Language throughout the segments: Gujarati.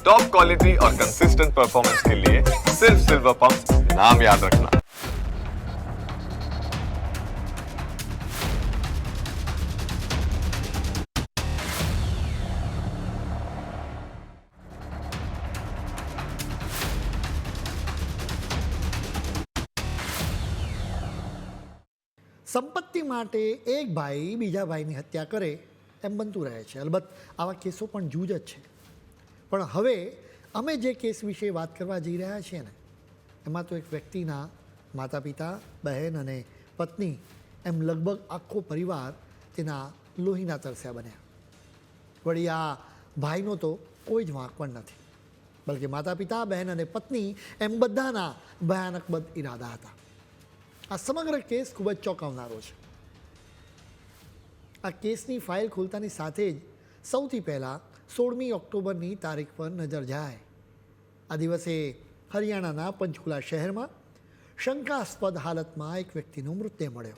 टॉप क्वालिटी और कंसिस्टेंट परफॉर्मेंस के लिए सिर्फ सिल्वर पंप नाम याद रखना સંપત્તિ માટે એક ભાઈ બીજા ભાઈની હત્યા કરે એમ બનતું રહે છે અલબત્ત આવા કેસો પણ જૂજ જ છે પણ હવે અમે જે કેસ વિશે વાત કરવા જઈ રહ્યા છીએ ને, એમાં તો એક વ્યક્તિના માતા પિતા બહેન અને પત્ની એમ લગભગ આખો પરિવાર તેના લોહીના તરસ્યા બન્યા. વળી આ ભાઈનો તો કોઈ જ વાંક પણ નથી, બલકે માતા પિતા બહેન અને પત્ની એમ બધાના ભયાનક બદ ઈરાદા હતા. આ સમગ્ર કેસ ખૂબ જ ચોંકાવનારો છે. આ કેસની ફાઇલ ખોલતાની સાથે જ સૌથી પહેલાં સોળમી ઓક્ટોબરની તારીખ પર નજર જાય. આ દિવસે હરિયાણાના પંચકુલા શહેરમાં શંકાસ્પદ હાલતમાં એક વ્યક્તિનું મૃત્યુ મળ્યો.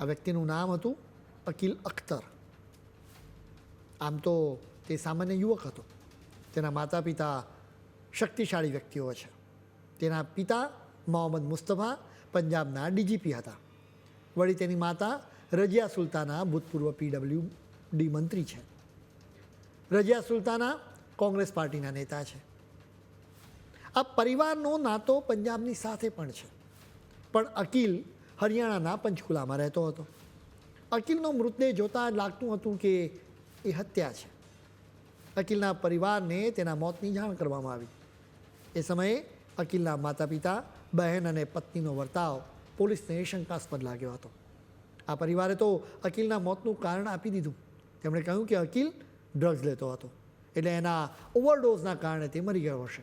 આ વ્યક્તિનું નામ હતું અકિલ અખ્તર. આમ તો તે સામાન્ય યુવક હતો. તેના માતા પિતા શક્તિશાળી વ્યક્તિઓ છે. તેના પિતા મોહમ્મદ મુસ્તફા પંજાબના ડીજીપી હતા. વળી તેની માતા રજિયા સુલતાના ભૂતપૂર્વ પીડબલ્યુ ડી મંત્રી છે. રજિયા સુલતાના કોંગ્રેસ પાર્ટીના નેતા છે. આ પરિવારનો નાતો પંજાબની સાથે પણ છે. પણ અકિલ હરિયાણાના પંચકુલામાં રહેતો હતો. અકિલનો મૃતદેહ જોતાં લાગતું હતું કે એ હત્યા છે. અકિલના પરિવારને તેના મોતની જાણ કરવામાં આવી. એ સમયે અકિલના માતા પિતા બહેન અને પત્નીનો વર્તાવ પોલીસને શંકાસ્પદ લાગ્યો હતો. આ પરિવારે તો અકિલના મોતનું કારણ આપી દીધું. તેમણે કહ્યું કે અકિલ ડ્રગ્સ લેતો હતો. એટલે એના ઓવરડોઝના કારણે તે મરી ગયો હશે.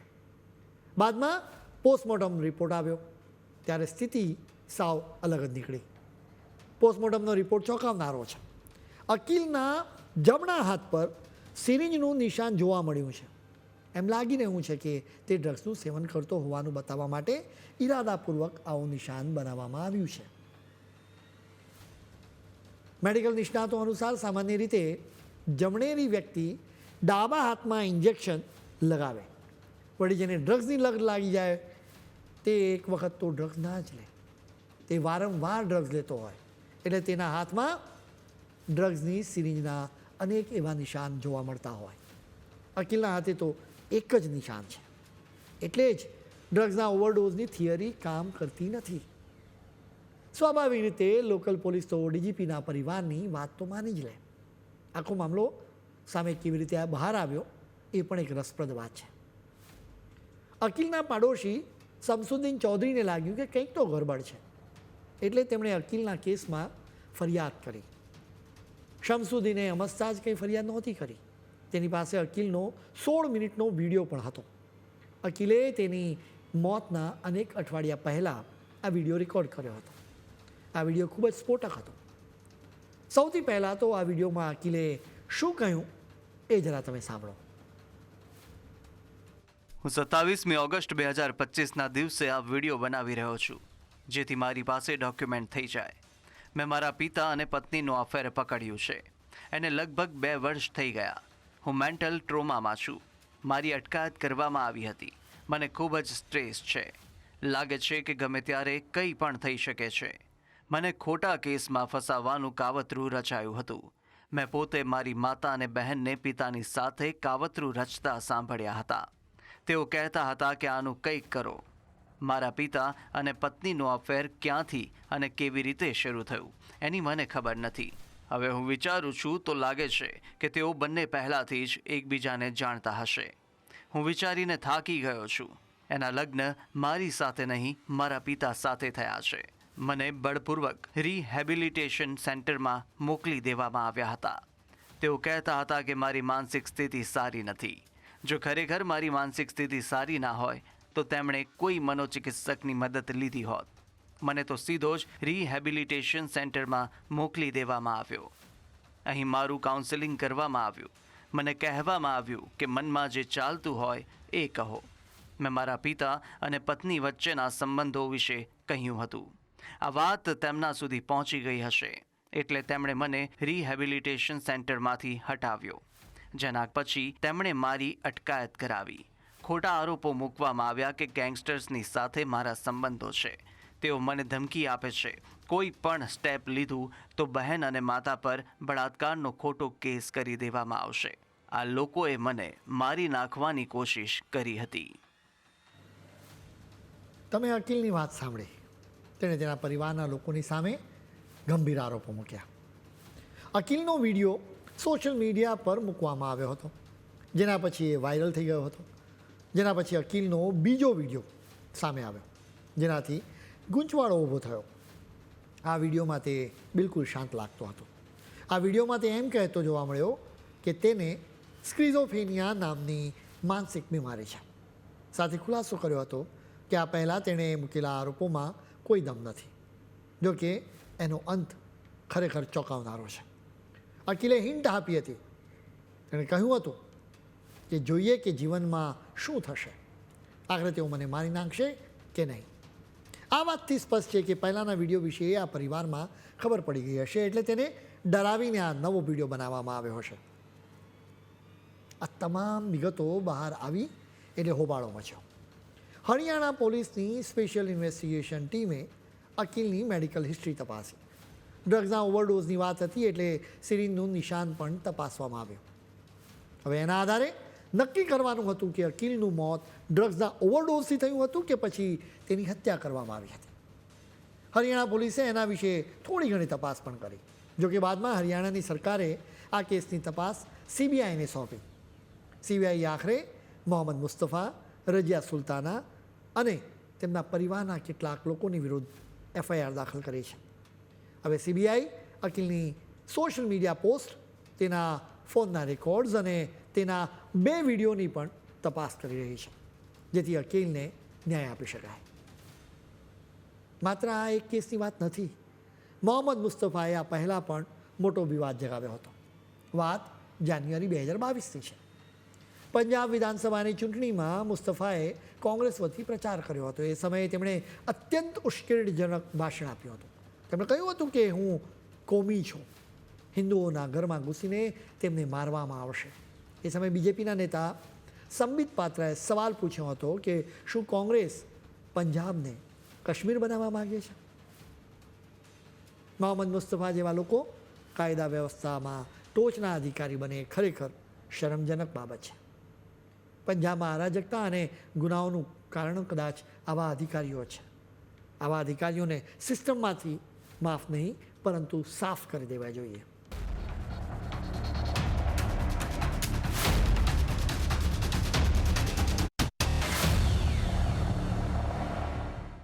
બાદમાં પોસ્ટમોર્ટમ રિપોર્ટ આવ્યો. ત્યારે સ્થિતિ સાવ અલગ જ નીકળી. પોસ્ટમોર્ટમનો રિપોર્ટ ચોંકાવનારો છે. અકિલના જમણા હાથ પર સિરિંજનું નિશાન જોવા મળ્યું છે. એમ લાગી રહ્યું છે કે તે ડ્રગ્સનું સેવન કરતો હોવાનું બતાવવા માટે ઈરાદાપૂર્વક આવું નિશાન બનાવવામાં આવ્યું છે. મેડિકલ નિષ્ણાતો અનુસાર સામાન્ય રીતે જમણેરી વ્યક્તિ ડાબા હાથમાં ઇન્જેક્શન લગાવે. વળી જેને ડ્રગ્સની લગ લાગી જાય, તે એક વખત તો ડ્રગ્સ ના જ લે. તે વારંવાર ડ્રગ્સ લેતો હોય. એટલે તેના હાથમાં ડ્રગ્સની સિરિંજના અનેક એવા નિશાન જોવા મળતા હોય. અકિલના હાથે તો એક જ નિશાન છે. એટલે જ ડ્રગ્સના ઓવરડોઝની થિયરી કામ કરતી નથી. સ્વાભાવિક રીતે લોકલ પોલીસ તો ડીજીપીના પરિવારની વાત તો માની જ લે. આખો મામલો સામે કેવી રીતે આ બહાર આવ્યો એ પણ એક રસપ્રદ વાત છે. અકિલના પાડોશી શમસુદ્દીન ચૌધરીને લાગ્યું કે કંઈક તો ગરબડ છે. એટલે તેમણે અકિલના કેસમાં ફરિયાદ કરી. શમસુદ્દીને અમસ્તા જ કંઈ ફરિયાદ નહોતી કરી. તેની પાસે અકિલનો સોળ મિનિટનો વીડિયો પણ હતો. અકિલે તેની મોતના અનેક અઠવાડિયા પહેલાં આ વીડિયો રેકોર્ડ કર્યો હતો. આ વીડિયો ખૂબ જ સ્ફોટક હતો. સૌથી પહેલાં તો આ વિડીયોમાં અકિલે શું કહ્યું એ જરા તમે સાંભળો. હું સત્તાવીસમી ઓગસ્ટ બે હજાર પચીસના દિવસે આ વીડિયો બનાવી રહ્યો છું, જેથી મારી પાસે ડોક્યુમેન્ટ થઈ જાય. મેં મારા પિતા અને પત્નીનું અફેર પકડ્યું છે. એને લગભગ બે વર્ષ થઈ ગયા. હું મેન્ટલ ટ્રોમામાં છું. મારી અટકાયત કરવામાં આવી હતી. મને ખૂબ જ સ્ટ્રેસ છે. લાગે છે કે ગમે ત્યારે કંઈ પણ થઈ શકે છે. મને ખોટા કેસમાં ફસાવવાનું કાવતરું રચાયું હતું. મેં પોતે મારી માતા અને બહેનને પિતાની સાથે કાવતરું રચતા સાંભળ્યા હતા. તેઓ કહેતા હતા કે આનું કંઈક કરો. મારા પિતા અને પત્નીનો અફેર ક્યાંથી અને કેવી રીતે શરૂ થયું, એની મને ખબર નથી. હવે હું વિચારું છું તો લાગે છે કે તેઓ બંને પહેલાંથી જ એકબીજાને જાણતા હશે. હું વિચારીને થાકી ગયો છું. એના લગ્ન મારી સાથે નહીં, મારા પિતા સાથે થયા છે. મને બળપૂર્વક રિહેબિલિટેશન સેન્ટરમાં મોકલી દેવામાં આવ્યા હતા. તેઓ કહેતા હતા કે મારી માનસિક સ્થિતિ સારી નથી. જો ખરેખર મારી માનસિક સ્થિતિ સારી ના હોય, તો તેમણે કોઈ મનોચિકિત્સકની મદદ લીધી હોત. મને તો સીધો જ રિહેબિલિટેશન સેન્ટરમાં મોકલી દેવામાં આવ્યો. અહીં મારું કાઉન્સેલિંગ કરવામાં આવ્યું. મને કહેવામાં આવ્યું કે મનમાં જે ચાલતું હોય, એ કહો. મેં મારા પિતા અને પત્ની વચ્ચેના સંબંધો વિશે કહ્યું હતું. આ વાત તેમના સુધી પહોંચી ગઈ હશે, એટલે તેમણે મને રિહેબિલિટેશન સેન્ટરમાંથી હટાવ્યો, જેના પછી તેમણે મારી અટકાયત કરાવી. ખોટા આરોપો મૂકવામાં આવ્યા કે ગેંગસ્ટર્સની સાથે મારા સંબંધો છે. તેઓ મને ધમકી આપે છે, કોઈ પણ સ્ટેપ લીધું તો બહેન અને માતા પર બળાત્કારનો ખોટો કેસ કરી દેવામાં આવશે. આ લોકોએ મને મારી નાખવાની કોશિશ કરી હતી. તમે અકીલની વાત સાંભળી. તેણે તેના પરિવારના લોકોની સામે ગંભીર આરોપો મૂક્યા. અકિલનો વીડિયો સોશિયલ મીડિયા પર મૂકવામાં આવ્યો હતો, જેના પછી એ વાયરલ થઈ ગયો હતો, જેના પછી અકિલનો બીજો વીડિયો સામે આવ્યો, જેનાથી ગૂંચવાડો ઊભો થયો. આ વિડીયોમાં તે બિલકુલ શાંત લાગતો હતો. આ વિડીયોમાં તે એમ કહેતો જોવા મળ્યો કે તેને સ્ક્રિઝોફેનિયા નામની માનસિક બીમારી છે. સાથે ખુલાસો કર્યો હતો કે આ પહેલાં તેણે મૂકેલા આરોપોમાં કોઈ દમ નથી જો કે એનો અંત ખરેખર ચોંકાવનારો છે અકિલે હિન્ટ આપી હતી તેણે કહ્યું હતું કે જોઈએ કે જીવનમાં શું થશે આખરે તેઓ મને મારી નાખશે કે નહીં આ વાતથી સ્પષ્ટ છે કે પહેલાંના વીડિયો વિશે આ પરિવારમાં ખબર પડી ગઈ હશે એટલે તેને ડરાવીને આ નવો વીડિયો બનાવવામાં આવ્યો હશે આ તમામ વિગતો બહાર આવી એટલે હોબાળો મચ્યો હરિયાણા પોલીસની સ્પેશિયલ ઇન્વેસ્ટિગેશન ટીમે અકિલની મેડિકલ હિસ્ટ્રી તપાસી. ડ્રગ્સના ઓવરડોઝની વાત હતી એટલે સિરિંજનું નિશાન પણ તપાસવામાં આવ્યું. હવે એના આધારે નક્કી કરવાનું હતું કે અકિલનું મોત ડ્રગ્સના ઓવરડોઝથી થયું હતું કે પછી તેની હત્યા કરવામાં આવી હતી. હરિયાણા પોલીસે એના વિશે થોડી ઘણી તપાસ પણ કરી. જોકે બાદમાં હરિયાણાની સરકારે આ કેસની તપાસ સીબીઆઈને સોંપી. સીબીઆઈ આખરે મોહમ્મદ મુસ્તફા, રજિયા સુલતાના અને તેમના પરિવારના કેટલાક લોકોની વિરુદ્ધ એફઆઈઆર દાખલ કરી છે. હવે સીબીઆઈ અકિલની સોશિયલ મીડિયા પોસ્ટ, તેના ફોનના રેકોર્ડ્સ અને તેના બે વિડીયોની પણ તપાસ કરી રહી છે, જેથી અકિલને ન્યાય આપી શકાય. માત્ર આ એક કેસની વાત નથી, મોહમ્મદ મુસ્તફાએ આ પહેલાં પણ મોટો વિવાદ જગાવ્યો હતો. વાત જાન્યુઆરી બે હજાર બાવીસની છે. પંજાબ વિધાનસભાની ચૂંટણીમાં મુસ્તફાએ કોંગ્રેસ વતી પ્રચાર કર્યો હતો. એ સમયે તેમણે અત્યંત ઉશ્કેરણીજનક ભાષણ આપ્યું હતું. તેમણે કહ્યું હતું કે હું કોમી છું. હિન્દુઓના ઘરમાં ઘૂસીને તેમને મારવામાં આવશે. એ સમયે બીજેપીના નેતા સંબિત પાત્રાએ સવાલ પૂછ્યો હતો કે શું કોંગ્રેસ પંજાબને કાશ્મીર બનાવવા માગે છે? મોહમ્મદ મુસ્તફા જેવા લોકો કાયદા વ્યવસ્થામાં ટોચના અધિકારી બને ખરેખર શરમજનક બાબત છે. પંજાબમાં અરાજકતા અને ગુનાઓનું કારણ કદાચ આવા અધિકારીઓ છે. આવા અધિકારીઓને સિસ્ટમમાંથી માફ નહીં, પરંતુ સાફ કરી દેવા જોઈએ.